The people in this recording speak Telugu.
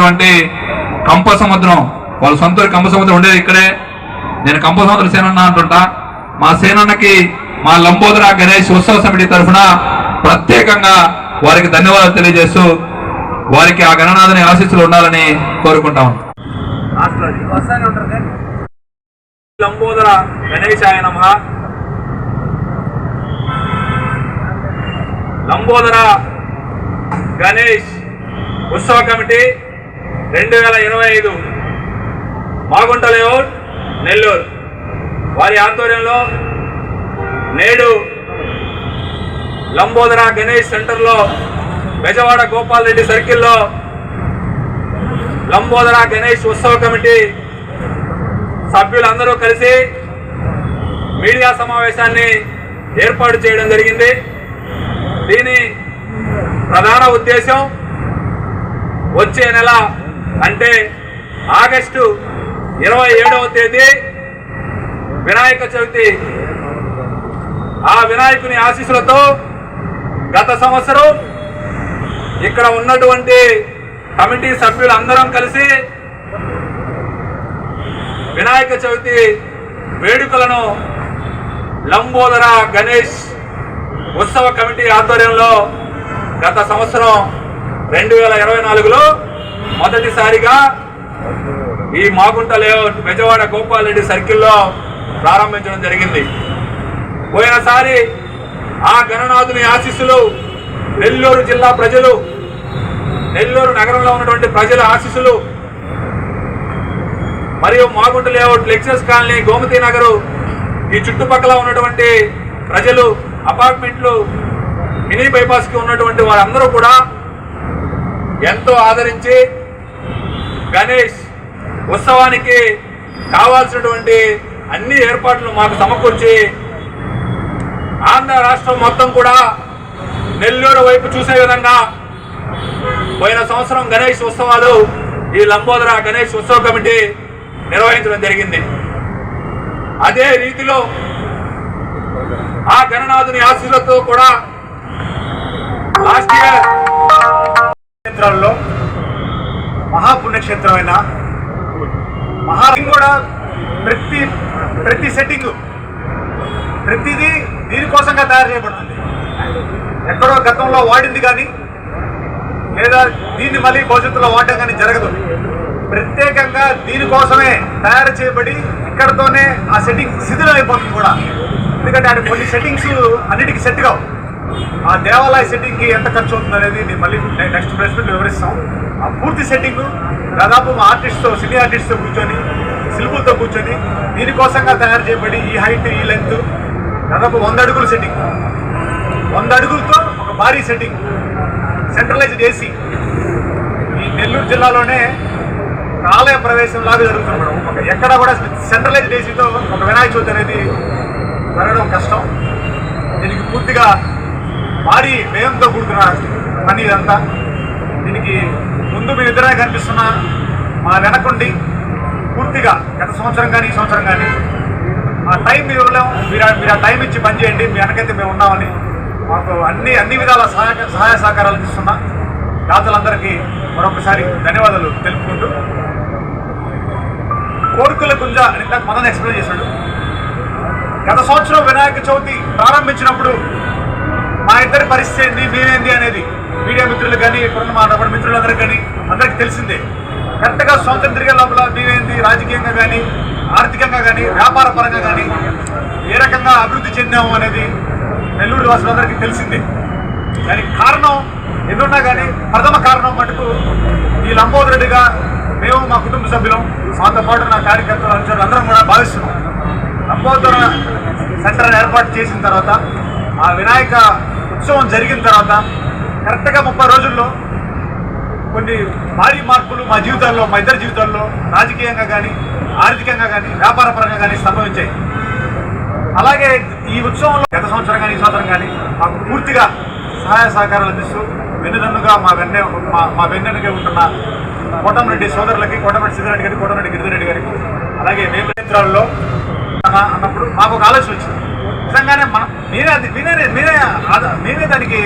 ఉన్నటువంటి కంప సముద్రం వాళ్ళ సొంత కంప సముద్రం ఉండేది ఇక్కడే. నేను కంప సముద్ర సేనన్న అంటుంటా. మా సేనన్నకి మా లంబోదర గణేష్ ఉత్సవ సమితి తరఫున ప్రత్యేకంగా వారికి ధన్యవాదాలు తెలియజేస్తూ వారికి ఆ గణనాథని ఆశీస్సులు ఉండాలని కోరుకుంటాం లంబోదర గణేశాయ నమ లంబోదర గణేష్ ఉత్సవ కమిటీ రెండు వేల ఇరవై ఐదు మాగుంట లేఅవుట్ నెల్లూరు. వారి ఆధ్వర్యంలో నేడు లంబోదర గణేష్ సెంటర్లో బెజవాడ గోపాల్ రెడ్డి సర్కిల్లో లంబోదర గణేష్ ఉత్సవ కమిటీ సభ్యులందరూ కలిసి మీడియా సమావేశాన్ని ఏర్పాటు చేయడం జరిగింది. దీని ప్రధాన ఉద్దేశం వచ్చే నెల అంటే ఆగస్టు ఇరవై ఏడవ తేదీ వినాయక చవితి. ఆ వినాయకుని ఆశీస్సులతో గత సంవత్సరం ఇక్కడ ఉన్నటువంటి కమిటీ సభ్యులు అందరం కలిసి వినాయక చవితి వేడుకలను లంబోదర గణేష్ ఉత్సవ కమిటీ ఆధ్వర్యంలో గత సంవత్సరం రెండు వేల ఇరవై నాలుగులో మొదటిసారిగా ఈ మాగుంట లేఅవుట్ బెజవాడ గోపాలరెడ్డి సర్కిల్లో ప్రారంభించడం జరిగింది. పోయినసారి ఆ గణనాథుని ఆశీస్సులు నెల్లూరు జిల్లా ప్రజలు నెల్లూరు నగరంలో ఉన్నటువంటి ప్రజల ఆశీస్సులు మరియు Magunta layout lecturers colony Gomathi Nagar ఈ చుట్టుపక్కల ఉన్నటువంటి ప్రజలు అపార్ట్మెంట్లు మినీ బైపాస్కి ఉన్నటువంటి వారందరూ కూడా ఎంతో ఆదరించి గణేష్ ఉత్సవానికి కావాల్సినటువంటి అన్ని ఏర్పాట్లు మాకు సమకూర్చి ఆంధ్ర రాష్ట్రం మొత్తం కూడా నెల్లూరు వైపు చూసే విధంగా పోయిన సంవత్సరం గణేష్ ఉత్సవాలు ఈ లంబోదర గణేష్ ఉత్సవ కమిటీ నిర్వహించడం జరిగింది. అదే రీతిలో ఆ గణనాథుని ఆశీస్సులతో కూడా లాస్ట్ ఇయర్ క్షేత్రాల్లో మహాపుణ్యక్షేత్రమైన మహా కూడా ప్రతి ప్రతి సెట్టింగ్ ప్రతిదీ దీనికోసంగా తయారు చేయబడుతుంది. ఎక్కడో గతంలో వాడింది కానీ లేదా దీన్ని మళ్ళీ భవిష్యత్తులో వాడడం కానీ జరగదు. ప్రత్యేకంగా దీనికోసమే తయారు చేయబడి ఇక్కడతోనే ఆ సెట్టింగ్ శిథిలం అయిపోతుంది కూడా. ఎందుకంటే అటు కొన్ని సెట్టింగ్స్ అన్నిటికీ సెట్ కావు. ఆ దేవాలయ సెట్టింగ్కి ఎంత ఖర్చు అవుతుంది అనేది నేను మళ్ళీ నెక్స్ట్ ప్రెస్ మీట్ వివరిస్తాం ఆ పూర్తి సెట్టింగ్ దాదాపు మా ఆర్టిస్ట్తో సినీ ఆర్టిస్ట్తో కూర్చొని శిల్పులతో కూర్చొని దీనికోసంగా తయారు చేయబడి ఈ హైట్ ఈ లెంత్ దాదాపు వంద అడుగుల సెట్టింగ్. వంద అడుగులతో ఒక భారీ సెట్టింగ్ సెంట్రలైజ్డ్ ఏసీ ఈ నెల్లూరు జిల్లాలోనే ఆలయ ప్రవేశం లాగా జరుగుతుంది మేడం. ఒక ఎక్కడ కూడా సెంట్రలైజ్డ్ ఏసీతో ఒక వినాయక చవితి అనేది జరగడం కష్టం. దీనికి పూర్తిగా భారీ వ్యయంతో కూడుకున్న పని ఇదంతా. దీనికి ముందు మీ ఇద్దరే కనిపిస్తున్న మా వెనకుండి పూర్తిగా గత సంవత్సరం కానీ ఈ సంవత్సరం కానీ ఆ టైం మీరు ఇవ్వలేము మీరు మీరు ఆ టైం ఇచ్చి పనిచేయండి మీ వెనకైతే మేము ఉన్నామని మాకు అన్ని అన్ని విధాల సహాయ సహాయ సహకారాలు ఇస్తున్న దాతలందరికీ మరొకసారి ధన్యవాదాలు తెలుపుకుంటూ కోరికల గుంజ అని ఇందాక మదన్ ఎక్స్ప్లెయిన్ చేశాడు. గత సంవత్సరం వినాయక చవితి ప్రారంభించినప్పుడు ఇద్దరి పరిస్థితి ఏంటి మేమేంది అనేది మీడియా మిత్రులు కానీ ఇప్పుడున్న మా రమణ మిత్రులందరూ కానీ అందరికీ తెలిసిందే. కరెక్ట్గా సంవత్సరం తిరిగే లోపల మేమేంది రాజకీయంగా కానీ ఆర్థికంగా కానీ వ్యాపార పరంగా కానీ ఏ రకంగా అభివృద్ధి చెందాము అనేది నెల్లూరు వాసులందరికీ తెలిసిందే. దానికి కారణం ఎన్నున్నా కానీ ప్రథమ కారణం మటుకు ఈ లంబోదరెడ్డిగా మేము మా కుటుంబ సభ్యులం మాతో పాటు నా కార్యకర్తలు అనుచరులు అందరం కూడా భావిస్తున్నాం. లంబోదర సెంటర్ ఏర్పాటు చేసిన తర్వాత ఆ వినాయక ఉత్సవం జరిగిన తర్వాత కరెక్ట్గా ముప్పై రోజుల్లో కొన్ని భారీ మార్పులు మా జీవితాల్లో మా ఇద్దరి జీవితాల్లో రాజకీయంగా కానీ ఆర్థికంగా కానీ వ్యాపారపరంగా కానీ సంభవించాయి. అలాగే ఈ ఉత్సవంలో గత సంవత్సరం కానీ ఈ సంవత్సరం కానీ మాకు పూర్తిగా సహాయ సహకారాలు అందిస్తూ వెన్నుదన్నుగా మా వెన్న మా మా వెన్నెనగా ఉంటున్న కోటమిరెడ్డి సోదరులకి కోటమిరెడ్డి సిద్ధిరెడ్డి గారికి కోటమిరెడ్డి గిరిధిరెడ్డి గారికి అలాగే నేత్రాల్లో అన్నప్పుడు మాకు ఒక ఆలోచన వచ్చింది. నిజంగానే మన మీరే అది మీరే మీరే మీరే దానికి